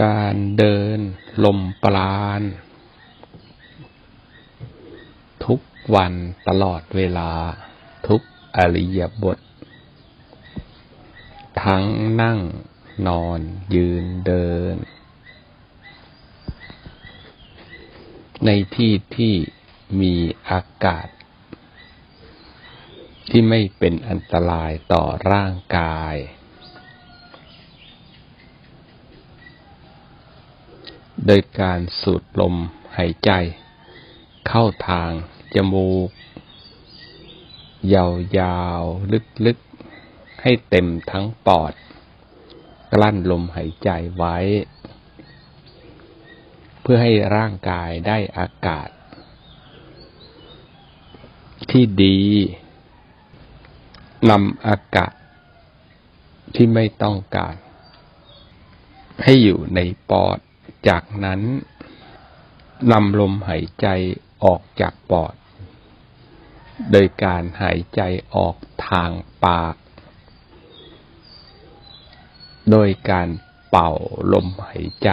การเดินลมปราณ ทุกวันตลอดเวลา ทุกอริยบท ทั้งนั่งนอนยืนเดิน ในที่ที่มีอากาศ ที่ไม่เป็นอันตรายต่อร่างกาย โดยการสูดลมหายใจ เข้าทางจมูก ยาวๆ ลึกๆ ให้เต็มทั้งปอด กลั้นลมหายใจไว้ เพื่อให้ร่างกายได้อากาศ ที่ดีนำอากาศที่ไม่ต้องการ ให้อยู่ในปอด จากนั้นนำลมหายใจออกจากปอด โดยการหายใจออกทางปาก โดยการเป่าลมหายใจ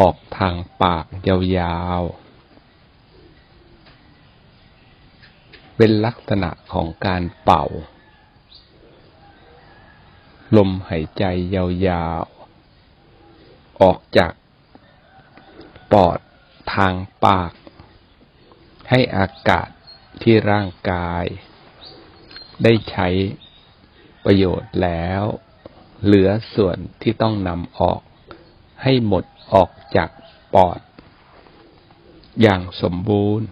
ออกทางปากยาวๆ เป็นลักษณะของการเป่า ลมหายใจยาวๆ ออกจากปอดทางปาก ให้อากาศที่ร่างกาย ได้ใช้ประโยชน์แล้ว เหลือส่วนที่ต้องนำออก ให้หมดออกจากปอด อย่างสมบูรณ์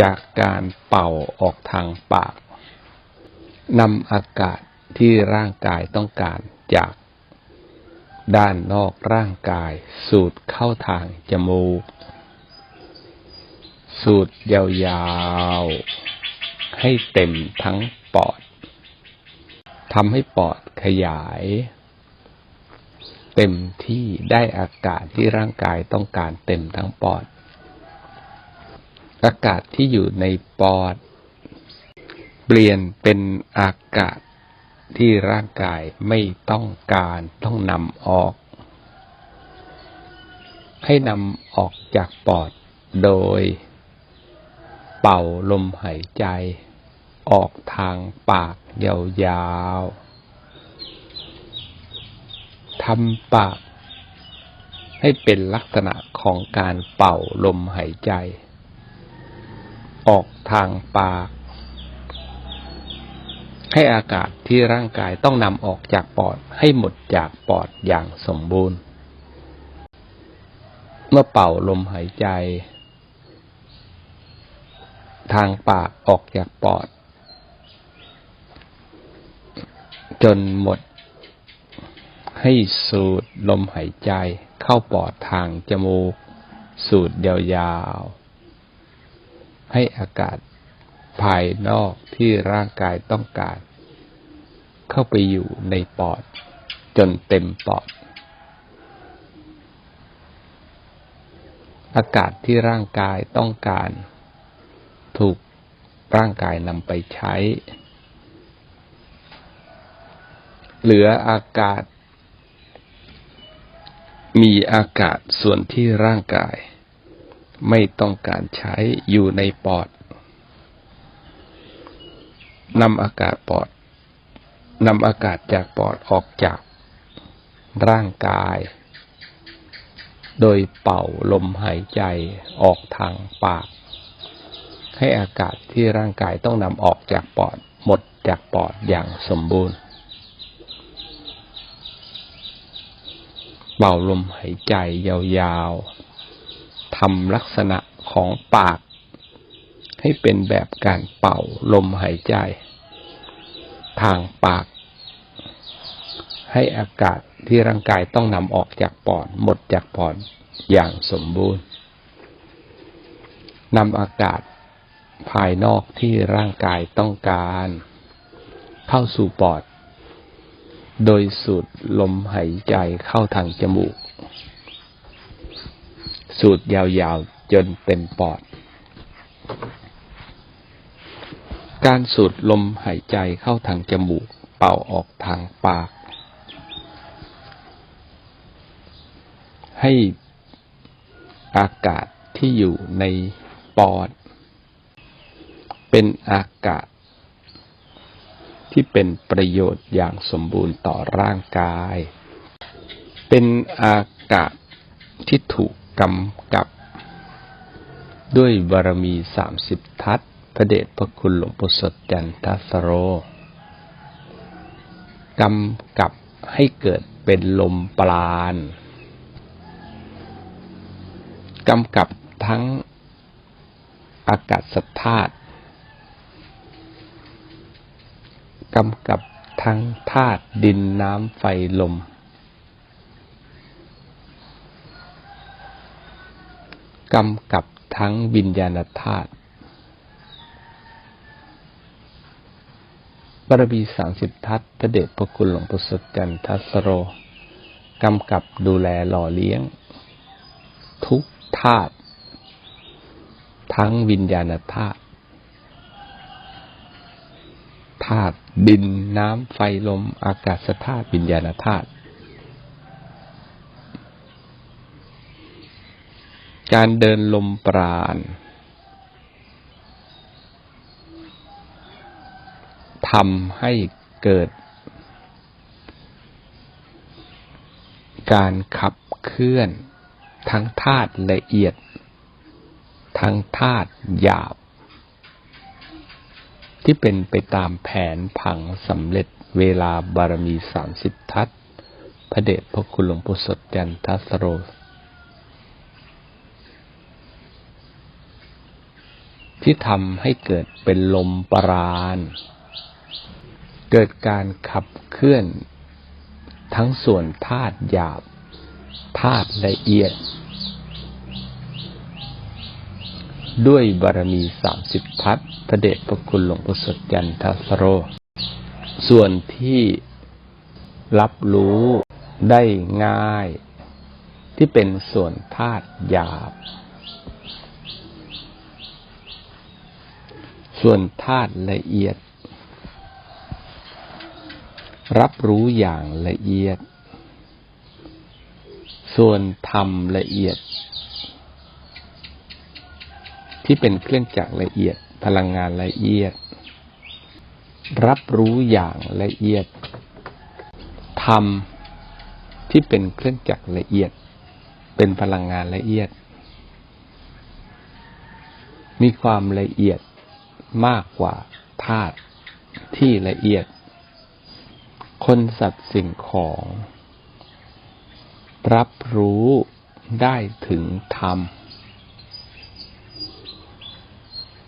จากการเป่าออกทางปากนำอากาศที่ร่างกายต้องการจาก ด้านนอกร่างกาย สูดเข้าทางจมูก สูดยาวๆ ให้เต็มทั้งปอดทำให้ปอดขยาย เต็มที่ได้อากาศที่ร่างกายต้องการเต็มทั้งปอด อากาศที่อยู่ในปอด เปลี่ยนเป็นอากาศ ที่ร่างกายไม่ต้องการต้องนำออก ให้นำออกจากปอดโดย เป่าลมหายใจ ออกทางปากยาวๆทำปาก ให้เป็นลักษณะของการเป่าลมหายใจ ออกทางปาก ให้อากาศที่ร่างกายต้องนำออกจากปอดให้หมดจากปอดอย่างสมบูรณ์ เมื่อเป่าลมหายใจ ทางปากออกจากปอด จนหมด ให้สูดลมหายใจเข้าปอดทางจมูก สูดยาวๆ ให้อากาศ ภายนอกที่ร่างกายต้องการ เข้าไปอยู่ในปอด จนเต็มปอด อากาศที่ร่างกายต้องการ ถูกร่างกายนำไปใช้ เหลืออากาศ มีอากาศส่วนที่ร่างกาย ไม่ต้องการใช้อยู่ในปอด นำอากาศปอดนำอากาศจากปอดออกจากร่างกาย โดยเป่าลมหายใจออกทางปาก ให้อากาศที่ร่างกายต้องนำออกจากปอดหมดจากปอดอย่างสมบูรณ์ เป่าลมหายใจยาวๆทำลักษณะของปาก ให้เป็นแบบการเป่าลมหายใจ ทางปาก ให้อากาศที่ร่างกายต้องนำออกจากปอดหมดจากปอดอย่างสมบูรณ์นำอากาศภายนอกที่ร่างกายต้องการ เข้าสู่ปอด โดยสูดลมหายใจเข้าทางจมูก สูดยาวๆจนเต็มปอด การสูดลมหายใจเข้าทางจมูก เป่าออกทางปาก ให้อากาศที่อยู่ในปอด เป็นอากาศ ที่เป็นประโยชน์อย่างสมบูรณ์ต่อร่างกาย เป็นอากาศที่ถูกกำกับ ด้วยบารมีสามสิบทัศ พระเดชพระคุณหลวงปู่สดจันทสโรกำกับให้เกิดเป็นลมปราณกำกับทั้งอากาศธาตุกำกับทั้งธาตุดินน้ำไฟลม กำกับทั้งวิญญาณธาตุ บารมีสามสิบทัศพระเดชพระคุณหลวงปู่สดจันทัสโร กำกับดูแลหล่อเลี้ยง ทุกธาตุทั้งวิญญาณธาตุธาตุดินน้ำไฟลมอากาศธาตุวิญญาณธาตุการเดินลมปราณ ทำให้เกิด การขับเคลื่อน ทั้งธาตุละเอียด ทั้งธาตุหยาบ ที่เป็นไปตามแผนผังสำเร็จเวลาบารมีสามสิบทัศพระเดชพระคุณหลวงปู่สดจันทัสโรที่ทำให้เกิดเป็นลมปราณ เกิดการขับเคลื่อน ทั้งส่วนธาตุหยาบธาตุละเอียด ด้วยบารมีสามสิบทัศพระเดชพระคุณหลวงปู่สดจันทสโร ส่วนที่รับรู้ได้ง่าย ที่เป็นส่วนธาตุหยาบ ส่วนธาตุละเอียด รับรู้อย่างละเอียด ส่วนธรรมละเอียด ที่เป็นเครื่องจักรละเอียด พลังงานละเอียด รับรู้อย่างละเอียด ธรรมที่เป็นเครื่องจักรละเอียด เป็นพลังงานละเอียด มีความละเอียดมากกว่าธาตุที่ละเอียด คนสัตว์สิ่งของ รับรู้ได้ถึงธรรม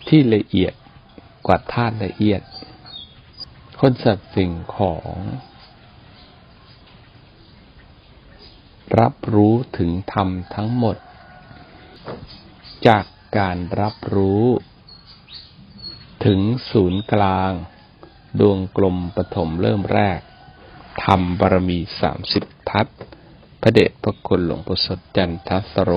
ที่ละเอียดกว่าธาตุละเอียด คนสัตว์สิ่งของ รับรู้ถึงธรรมทั้งหมด จากการรับรู้ ถึงศูนย์กลาง ดวงกลมปฐมเริ่มแรก ธรรมบารมีสามสิบทัศพระเดชพระคุณหลวงปู่สดจันทัสโร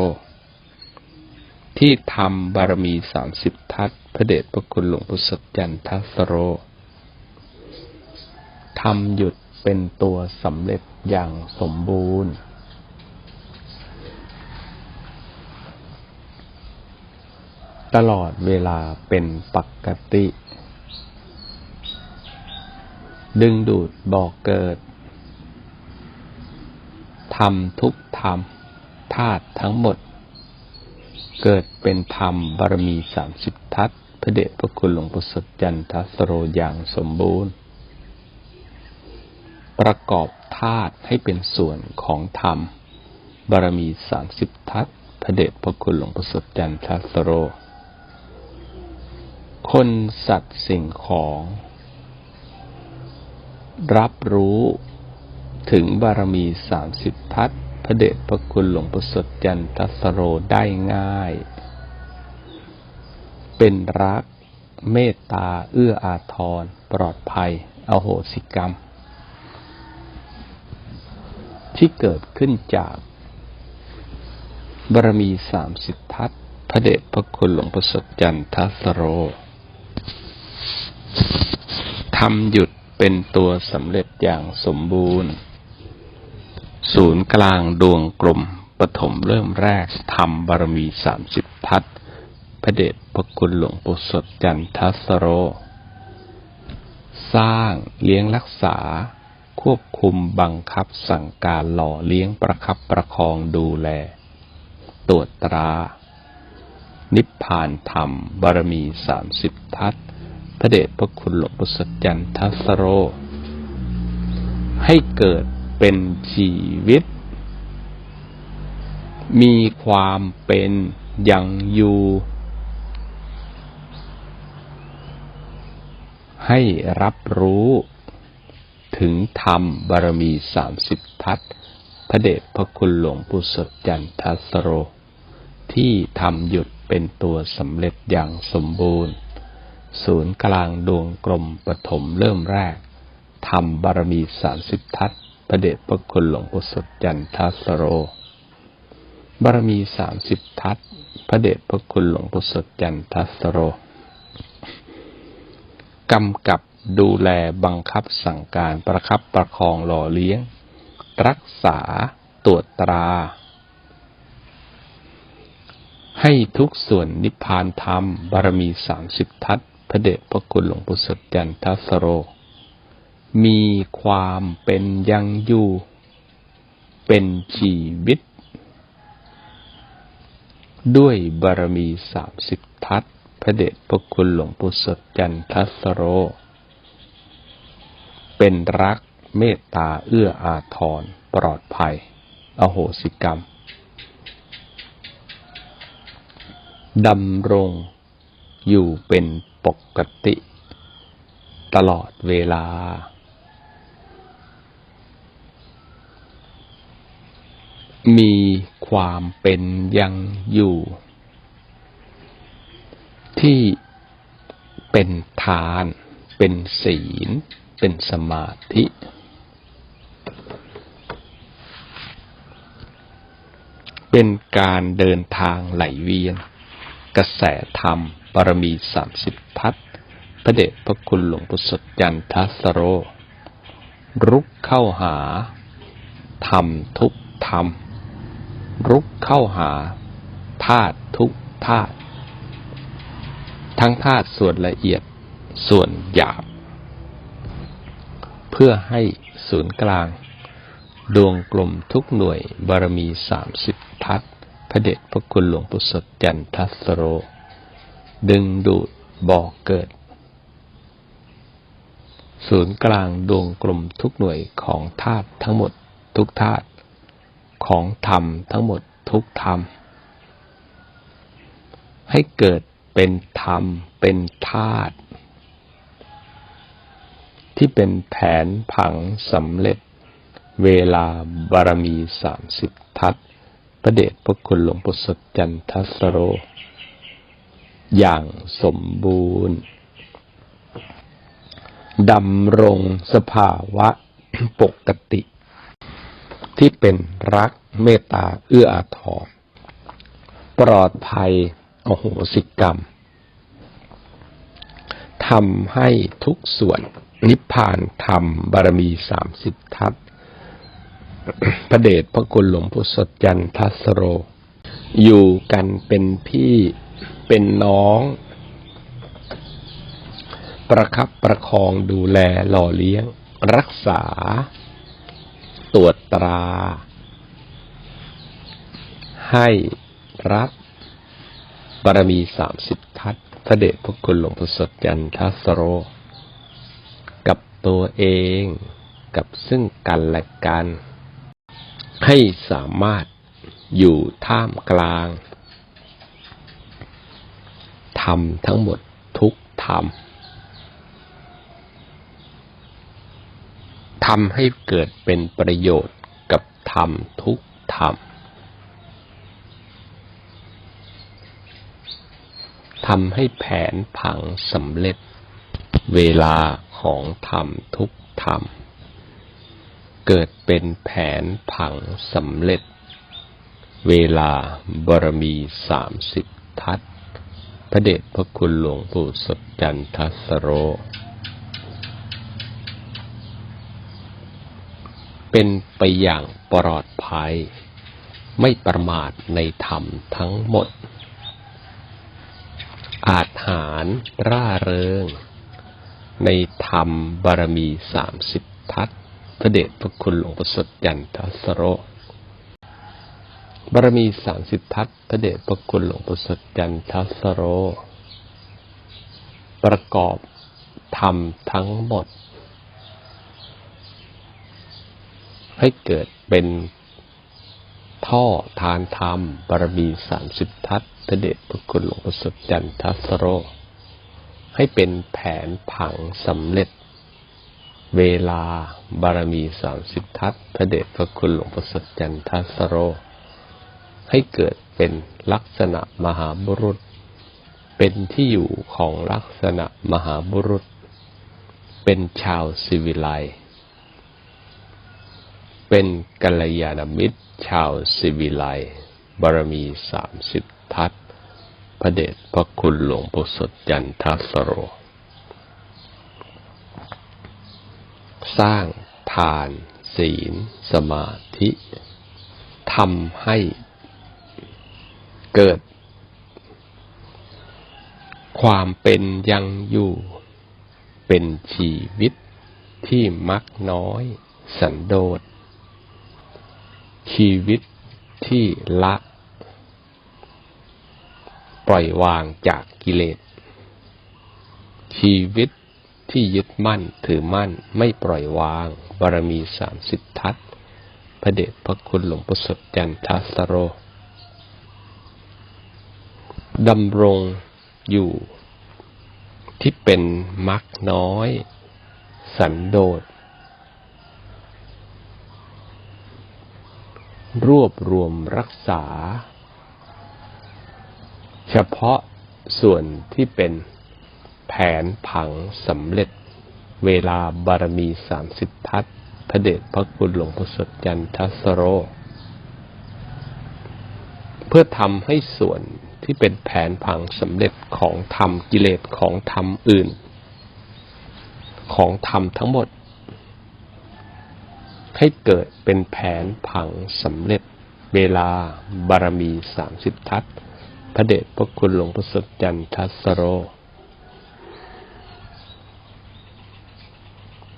ที่ทำบารมีสามสิบทัศพระเดชพระคุณหลวงปู่สดจันทัสโรทำหยุดเป็นตัวสำเร็จอย่างสมบูรณ์ ตลอดเวลาเป็นปกติ ดึงดูดบอกเกิดทำทุกธรรมธาตุทั้งหมด เกิดเป็นธรรมบารมีสามสิบทัศพระเดชพระคุณหลวงปู่สดจันทสโรอย่างสมบูรณ์ ประกอบธาตุให้เป็นส่วนของธรรม บารมีสามสิบทัศพระเดชพระคุณหลวงปู่สดจันทสโร คนสัตว์สิ่งของ รับรู้ถึงบารมีสามสิบทัศพระเดชพระคุณหลวงปู่สดจันทสโรได้ง่าย เป็นรักเมตตาเอื้ออาทร ปลอดภัย อโหสิกรรม ที่เกิดขึ้นจากบารมีสามสิบทัศพระเดชพระคุณหลวงปู่สดจันทสโรทำหยุด เป็นตัวสำเร็จอย่างสมบูรณ์ ศูนย์กลางดวงกลมปฐมเริ่มแรกทำบารมีสามสิบทัศพระเดชพระคุณหลวงปู่สดจันทสโร สร้างเลี้ยงรักษา ควบคุมบังคับสั่งการหล่อเลี้ยงประคับประคองดูแล ตรวจตรา นิพพานธรรมบารมีสามสิบทัศน์ พระเดชพระคุณหลวงปู่สดจันทัสโร ให้เกิดเป็นชีวิต มีความเป็นอยังอยู่ให้รับรู้ถึงธรรมบารมีสามสิบทัศพระเดชพระคุณหลวงปู่สดจันทัสโร ที่ทำหยุดเป็นตัวสำเร็จอย่างสมบูรณ์ ศูนย์กลางดวงกลมปฐมเริ่มแรกทำบารมีสามสิบทัศพระเดชพระคุณหลวงปู่สดจันทสโร บารมีสามสิบทัศพระเดชพระคุณหลวงปู่สดจันทสโรกำกับดูแลบังคับสั่งการประคับประคองหล่อเลี้ยง รักษาตรวจตรา ให้ทุกส่วนนิพพานธรรมบารมีสามสิบทัศ พระเดชพระคุณหลวงปู่สดจันทสโร มีความเป็นยังอยู่ เป็นชีวิต ด้วยบารมีสามสิบทัศพระเดชพระคุณหลวงปู่สดจันทสโร เป็นรักเมตตาเอื้ออาทรปลอดภัย อโหสิกรรมดำรงอยู่เป็น ปกติ ตลอดเวลา มีความเป็นยังอยู่ ที่เป็นทาน เป็นศีล เป็นสมาธิ เป็นการเดินทางไหลเวียน กระแสธรรม บารมีสามสิบทัศพระเดชพระคุณหลวงปู่สดจันทัสโร รุกเข้าหาธรรมทุกธรรม รุกเข้าหาธาตุทุกธาตุทั้งธาตุส่วนละเอียดส่วนหยาบ เพื่อให้ศูนย์กลาง ดวงกลมทุกหน่วยบารมีสามสิบทัศพระเดชพระคุณหลวงปู่สดจันทัสโร ดึงดูดบ่อกเกิด ศูนย์กลางดวงกลมทุกหน่วยของธาตุทั้งหมดทุกธาตุของธรรมทั้งหมดทุกธรรม ให้เกิดเป็นธรรมเป็นธาตุที่เป็นแผนผังสำเร็จ เวลาบารมีสามสิบทัศน์พระเดชพระคุณหลวงปู่สดจันทสโร อย่างสมบูรณ์ดำรงสภาวะปกติ ที่เป็นรักเมตตาเอื้ออาทรปลอดภัยโอโหสิกรรมทำให้ทุกส่วนนิพพานธรรมบารมีสามสิบทัศน์พระเดชพระคุณหลวงปู่สดจันทสโร อยู่กันเป็นพี่ เป็นน้อง ประคับประคองดูแลหล่อเลี้ยง รักษา ตรวจตรา ให้รับบารมีสามสิบทัศพระเดชพระคุณหลวงปู่สดจันทสโร กับตัวเองกับซึ่งกันและกัน ให้สามารถอยู่ท่ามกลาง รมทั้งหมดทุกธรรมทำให้เกิดเป็นประโยชน์กับธรรมทุกธรรมทำให้แผนผังสำเร็จเวลาของธรรมทุกธรรม เกิดเป็นแผนผังสำเร็จ เวลาบารมีสามสิบทัศ พระเดชพระคุณหลวงปู่สดจันทสโร เป็นไปอย่างปลอดภัย ไม่ประมาทในธรรมทั้งหมด อาจหารร่าเริง ในธรรมบารมีสามสิบทัศพระเดชพระคุณหลวงประสดยันทสโร บารมีสามสิบทัศพระเดชพระคุณหลวงประสดยันทัสโร ประกอบธรรมทั้งหมด ให้เกิดเป็นท่อทานธรรมบารมีสามสิบทัศพระเดชพระคุณหลวงประสดยันทัสโร ให้เป็นแผนผังสำเร็จ เวลาบารมีสามสิบทัศพระเดชพระคุณหลวงประสดยันทัสโร ให้เกิดเป็นลักษณะมหาบุรุษ เป็นที่อยู่ของลักษณะมหาบุรุษ เป็นชาวสิวิไลเป็นกัลยาณมิตร ชาวสิวิไลบารมีสามสิบทัศพระเดชพระคุณหลวงปู่สดยันทัสโร สร้างทาน ศีล สมาธิทำให้ เกิด ความเป็นยังอยู่ เป็นชีวิตที่มักน้อย สันโดษ ชีวิตที่ละ ปล่อยวางจากกิเลส ชีวิตที่ยึดมั่นถือมั่นไม่ปล่อยวาง บารมีสามสิบทัศพระเดชพระคุณหลวงปู่สดจันทสโร ดำรงอยู่ที่เป็นมักน้อย สันโดษ รวบรวมรักษา เฉพาะส่วนที่เป็นแผนผังสำเร็จเวลาบารมีสามสิบทัศพระเดชพระคุณหลวงพ่อสดยันทัสโร เพื่อทำให้ส่วน ที่เป็นแผนผังสำเร็จของธรรมกิเลสของธรรมอื่น ของธรรมทั้งหมด ให้เกิดเป็นแผนผังสำเร็จ เวลาบารมีสามสิบทัศพระเดชพระคุณหลวงพ่อสดจันทัสโร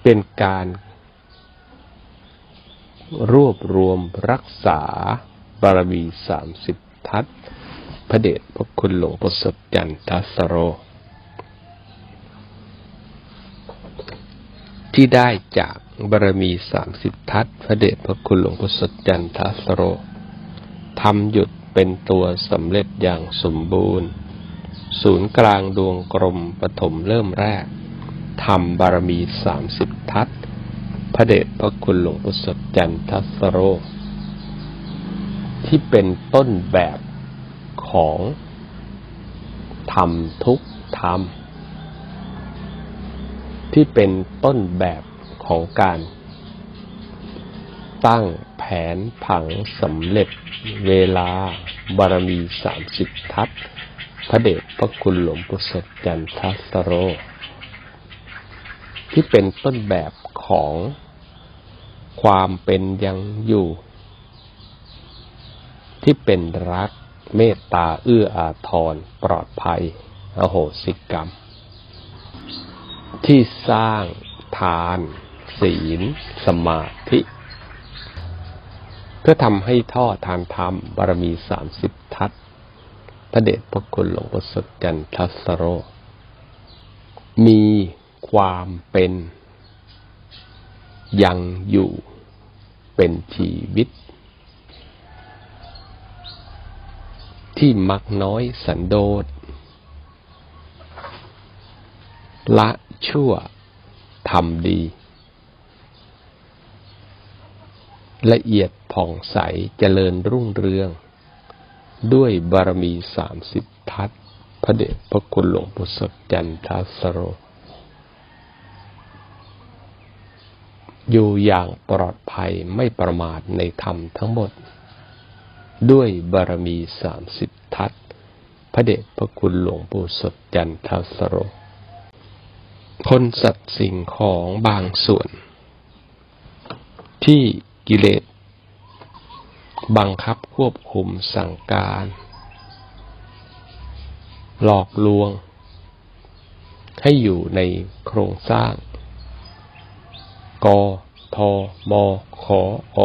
เป็นการรวบรวมรักษาบารมีสามสิบทัศน์ พระเดชพระคุณหลวงประสดยันทัสโร ที่ได้จากบารมีสามสิบทัศพระเดชพระคุณหลวงประสดยันทัสโรทำหยุดเป็นตัวสำเร็จอย่างสมบูรณ์ ศูนย์กลางดวงกลมปฐมเริ่มแรกทำบารมีสามสิบทัศพระเดชพระคุณหลวงปู่สดจันทัสโร ที่เป็นต้นแบบ ของธรรมทุกธรรม ที่เป็นต้นแบบของการ ตั้งแผนผังสำเร็จเวลาบารมีสามสิบทัศพระเดชพระคุณหลวงปู่สดจันทัสโร ที่เป็นต้นแบบของความเป็นยังอยู่ ที่เป็นรัก เมตตาเอื้ออาทร ปลอดภัย อโหสิกรรม ที่สร้างทาน ศีล สมาธิ เพื่อทำให้ท่อทานธรรมบารมีสามสิบทัศพระเดชพระคุณหลวงพ่อสดจันทสโร มีความเป็น ยังอยู่เป็นชีวิต ที่มักน้อยสันโดษ ละชั่วทำดี ละเอียดผ่องใสเจริญรุ่งเรือง ด้วยบารมีสามสิบทัศน์พระเดชพระคุณหลวงปู่สดจันทสโร อยู่อย่างปลอดภัยไม่ประมาทในธรรมทั้งหมด ด้วยบารมีสามสิบทัศพระเดชพระคุณหลวงปู่สดจันทสโรคนสัตว์สิ่งของบางส่วน ที่กิเลสบังคับควบคุมสั่งการ หลอกลวง ให้อยู่ในโครงสร้าง ก ท ม ข อ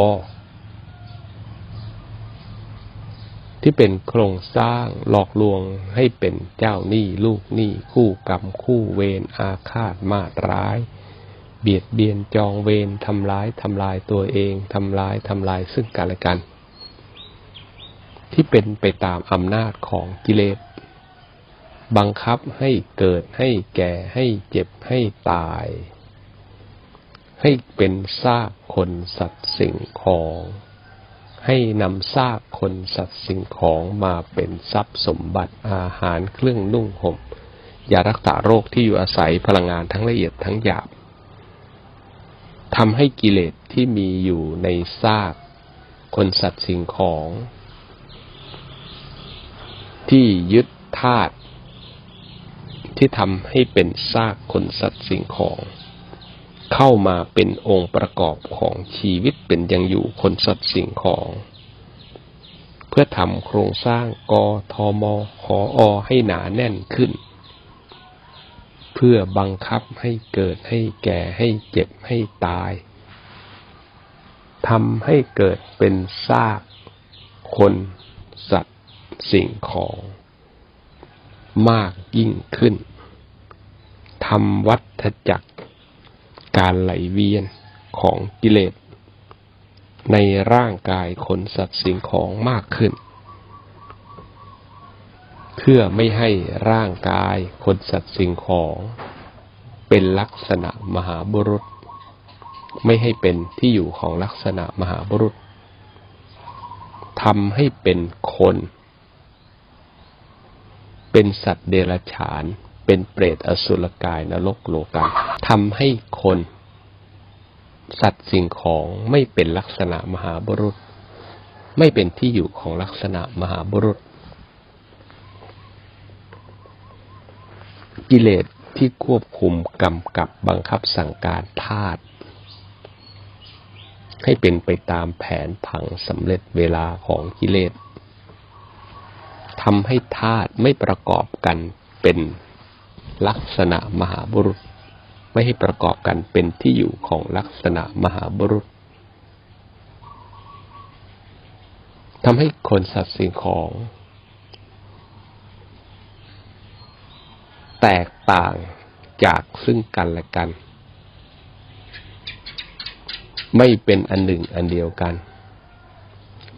ที่เป็นโครงสร้างหลอกลวงให้เป็นเจ้าหนี้ลูกหนี้คู่กรรมคู่เวรอาฆาตมาตร้าย เบียดเบียนจองเวรทำร้ายทำลายตัวเองทำร้ายทำลายซึ่งกันและกัน ที่เป็นไปตามอำนาจของกิเลสบังคับให้เกิดให้แก่ให้เจ็บให้ตาย ให้เป็นซากคนสัตว์สิ่งของ ให้นำซากคนสัตว์สิ่งของมาเป็นทรัพย์สมบัติอาหารเครื่องนุ่งห่มยารักษาโรคที่อยู่อาศัยพลังงานทั้งละเอียดทั้งหยาบทำให้กิเลสที่มีอยู่ในซากคนสัตว์สิ่งของ ที่ยึดธาตุที่ทำให้เป็นซากคนสัตว์สิ่งของ เข้ามาเป็นองค์ประกอบของชีวิตเป็นยังอยู่คนสัตว์สิ่งของ เพื่อทำโครงสร้างกทมขออให้หนาแน่นขึ้น เพื่อบังคับให้เกิดให้แก่ให้เจ็บให้ตายทำให้เกิดเป็นซากคนสัตว์สิ่งของ มากยิ่งขึ้นทำวัฏจักร การไหลเวียนของกิเลสในร่างกายคนสัตว์สิ่งของมากขึ้น เพื่อไม่ให้ร่างกายคนสัตว์สิ่งของ เป็นลักษณะมหาบุรุษ ไม่ให้เป็นที่อยู่ของลักษณะมหาบุรุษทำให้เป็นคน เป็นสัตว์เดรัจฉาน เป็นเปรตอสุรกายนรกโลกาทำให้คน สัตว์สิ่งของไม่เป็นลักษณะมหาบุรุษ ไม่เป็นที่อยู่ของลักษณะมหาบุรุษ กิเลสที่ควบคุมกำกับบังคับสั่งการธาตุให้เป็นไปตามแผนผังสำเร็จเวลาของกิเลสทำให้ธาตุไม่ประกอบกันเป็น ลักษณะมหาบุรุษ ไม่ให้ประกอบกันเป็นที่อยู่ของลักษณะมหาบุรุษทำให้คนสัตว์สิ่งของ แตกต่างจากซึ่งกันและกัน ไม่เป็นอันหนึ่งอันเดียวกัน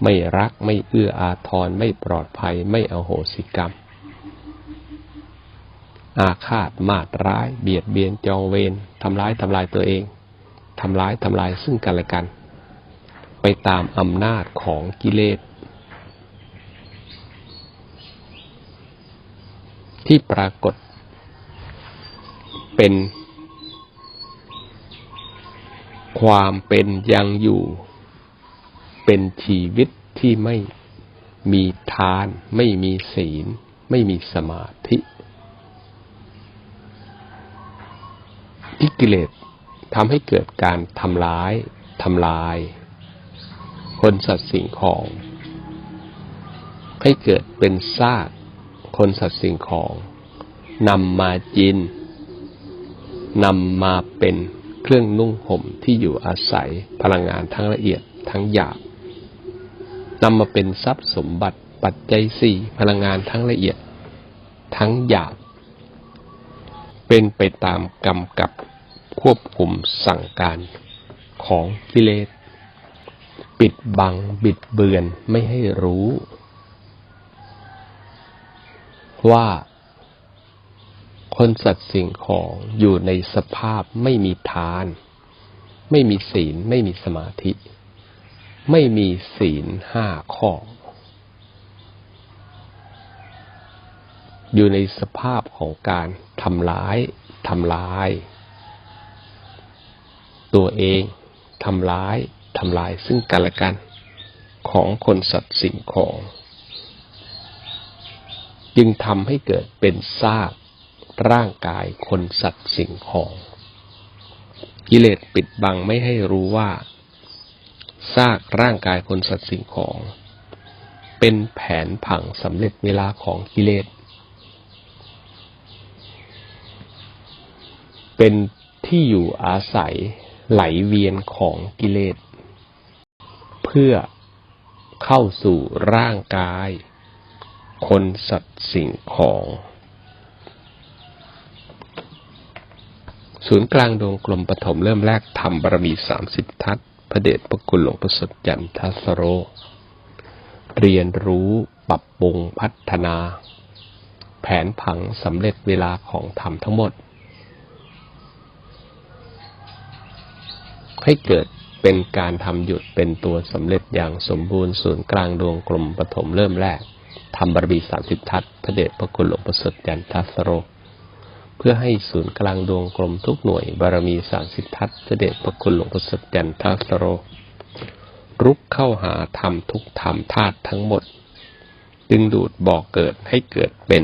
ไม่รักไม่เอื้ออาทรไม่ปลอดภัยไม่อโหสิกรรม อาฆาตมาตร้าย เบียดเบียนจองเวรทำร้ายทำลายตัวเองทำร้ายทำลายซึ่งกันและกัน ไปตามอำนาจของกิเลสที่ปรากฏเป็น ความเป็นยังอยู่ เป็นชีวิตที่ไม่มีทาน ไม่มีศีล ไม่มีสมาธิ ที่กิเลสทำให้เกิดการทำร้ายทำลาย คนสัตว์สิ่งของ ให้เกิดเป็นซากคนสัตว์สิ่งของนำมาจินนำมาเป็นเครื่องนุ่งห่มที่อยู่อาศัยพลังงานทั้งละเอียดทั้งหยาบนำมาเป็นทรัพย์สมบัติปัจจัยสี่พลังงานทั้งละเอียด ทั้งหยาบ เป็นไปตามกรรมกับควบคุมสั่งการของกิเลส ปิดบังบิดเบือนไม่ให้รู้ ว่า คนสัตว์สิ่งของอยู่ในสภาพไม่มีทาน ไม่มีศีล ไม่มีสมาธิ ไม่มีศีลห้าข้อ อยู่ในสภาพของการทำร้ายทำลาย ตัวเองทำร้ายทำลายซึ่งกันและกันของคนสัตว์สิ่งของ จึงทำให้เกิดเป็นซากร่างกายคนสัตว์สิ่งของกิเลสปิดบังไม่ให้รู้ว่าซากร่างกายคนสัตว์สิ่งของ เป็นแผนผังสำเร็จเวลาของกิเลส เป็นที่อยู่อาศัยไหลเวียนของกิเลส เพื่อเข้าสู่ร่างกาย คนสัตว์สิ่งของ ศูนย์กลางดวงกลมปฐมเริ่มแรกทำบารมีสามสิบทัศพระเดชพระคุณหลวงประสดจันทัสโร เรียนรู้ปรับปรุงพัฒนา แผนผังสำเร็จเวลาของธรรมทั้งหมด ให้เกิดเป็นการทำหยุดเป็นตัวสำเร็จอย่างสมบูรณ์ศูนย์กลางดวงกลมปฐมเริ่มแรกทำบารมีสามสิบทัศน์พระเดชพระคุณหลวงประสดจันทัสโร เพื่อให้ศูนย์กลางดวงกลมทุกหน่วย บารมีสามสิบทัศน์เสด็จพระคุณหลวงประสดจันทัสโร รุกเข้าหาธรรมทุกธรรมธาตุทั้งหมด ดึงดูดบอกเกิดให้เกิดเป็น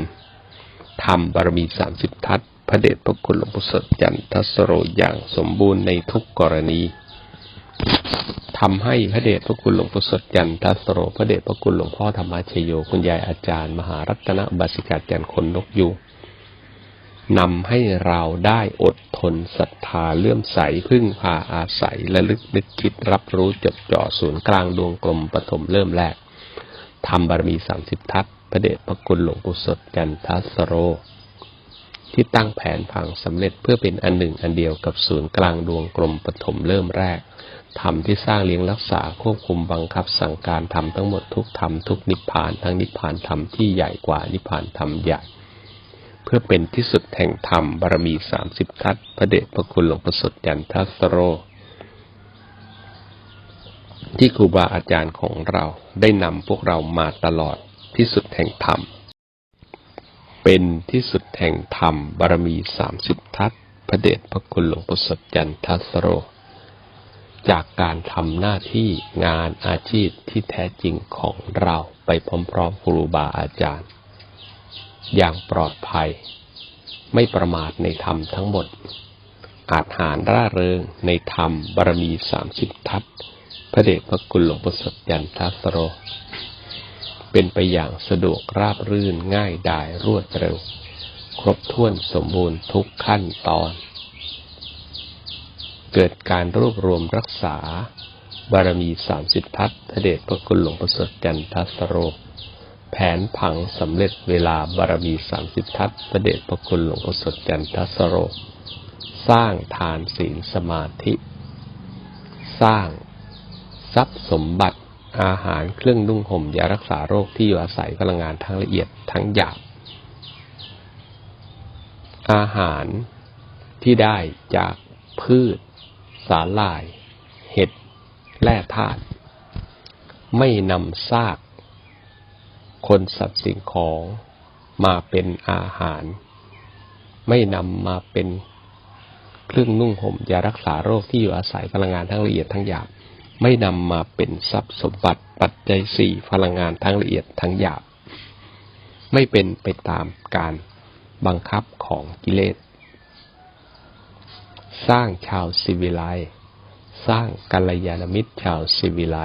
ธรรมบารมีสามสิบทัศน์ พระเดชพระคุณหลวงประสดจันทัสโรอย่างสมบูรณ์ในทุกกรณีทำให้พระเดชพระคุณหลวงประสดจันทัสโรพระเดชพระคุณหลวงพ่อธรรมชโยคุณยายอาจารย์ มหารัตนบาสิกาจันทร์คนนกยูนำให้เราได้อดทนศรัทธาเลื่อมใสพึ่งพาอาศัยและลึกนึกคิดรับรู้จดจ่อศูนย์กลางดวงกลมปฐมเริ่มแรกทำบารมีสามสิบทัศพระเดชพระคุณหลวงปู่สดจันทัสโร ที่ตั้งแผนผังสำเร็จเพื่อเป็นอันหนึ่งอันเดียวกับศูนย์กลางดวงกลมปฐมเริ่มแรกธรรมที่สร้างเลี้ยงรักษาควบคุมบังคับสั่งการทำทั้งหมดทุกธรรมทุกนิพพานทั้งนิพพานธรรมที่ใหญ่กว่านิพพานธรรมใหญ่ เพื่อเป็นที่สุดแห่งธรรมบารมีสามสิบทัศพระเดชพระคุณหลวงประสดจันทัสโร ที่ครูบาอาจารย์ของเราได้นำพวกเรามาตลอดที่สุดแห่งธรรม เป็นที่สุดแห่งธรรมบารมีสามสิบทัศพระเดชพระคุณหลวงประสดจันทัสโร จากการทำหน้าที่งานอาชีพที่แท้จริงของเราไปพร้อมๆครูบาอาจารย์ อย่างปลอดภัย ไม่ประมาทในธรรมทั้งหมด อาจหารร่าเริงในธรรมบารมีสามสิบทัศพระเดชพระคุณหลวงประสดยันทัสโร เป็นไปอย่างสะดวกราบรื่นง่ายดายรวดเร็ว ครบถ้วนสมบูรณ์ทุกขั้นตอน เกิดการรวบรวมรักษา บารมีสามสิบทัศน์พระเดชพระคุณหลวงประสดจันทัสโร แผนผังสำเร็จเวลาบารมีสามสิบทัศน์พระเดชพระคุณหลวงประสดจันทัสโร สร้างทานศีลสมาธิ สร้างทรัพย์สมบัติ อาหารเครื่องนุ่งห่มยารักษาโรคที่อยู่อาศัยพลังงานทั้งละเอียดทั้งหยาบอาหารที่ได้จากพืช สาหร่าย เห็ด แร่ธาตุไม่นำซาก คนสัตว์สิ่งของมาเป็นอาหาร ไม่นำมาเป็นเครื่องนุ่งห่มยารักษาโรคที่อยู่อาศัยพลังงานทั้งละเอียดทั้งหยาบ ไม่นำมาเป็นทรัพย์สมบัติปัจจัยสี่พลังงานทั้งละเอียดทั้งหยาบ ไม่เป็นไปตามการบังคับของกิเลส สร้างชาวสิวิไลสร้างกัลยาณมิตรชาวสิวิไล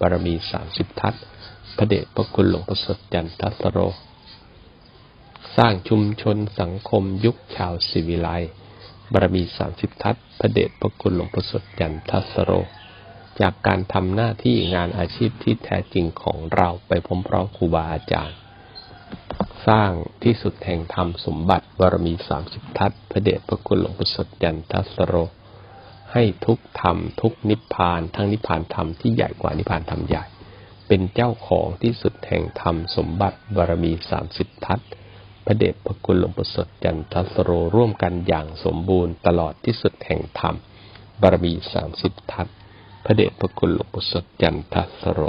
บารมีสามสิบทัศพระเดชพระคุณหลวงประสดจันทัสโร สร้างชุมชนสังคมยุคชาวสิวิไลบารมีสามสิบทัศพระเดชพระคุณหลวงประสดจันทัสโร จากการทำหน้าที่งานอาชีพที่แท้จริงของเราไปพร้อมๆครูบาอาจารย์ สร้างที่สุดแห่งธรรมสมบัติบารมีสามสิบทัศพระเดชพระคุณหลวงประสดจันทัสโร ให้ทุกธรรมทุกนิพพาน ทั้งนิพพานธรรมที่ใหญ่กว่านิพพานธรรมใหญ่ เป็นเจ้าของที่สุดแห่งธรรมสมบัติบารมีสามสิบทัศพระเดชพระคุณหลวงประสดจันทัสโรร่วมกันอย่างสมบูรณ์ตลอดที่สุดแห่งธรรมบารมีสามสิบทัศ พระเดชพระคุณหลวงปู่สดจันทัสโร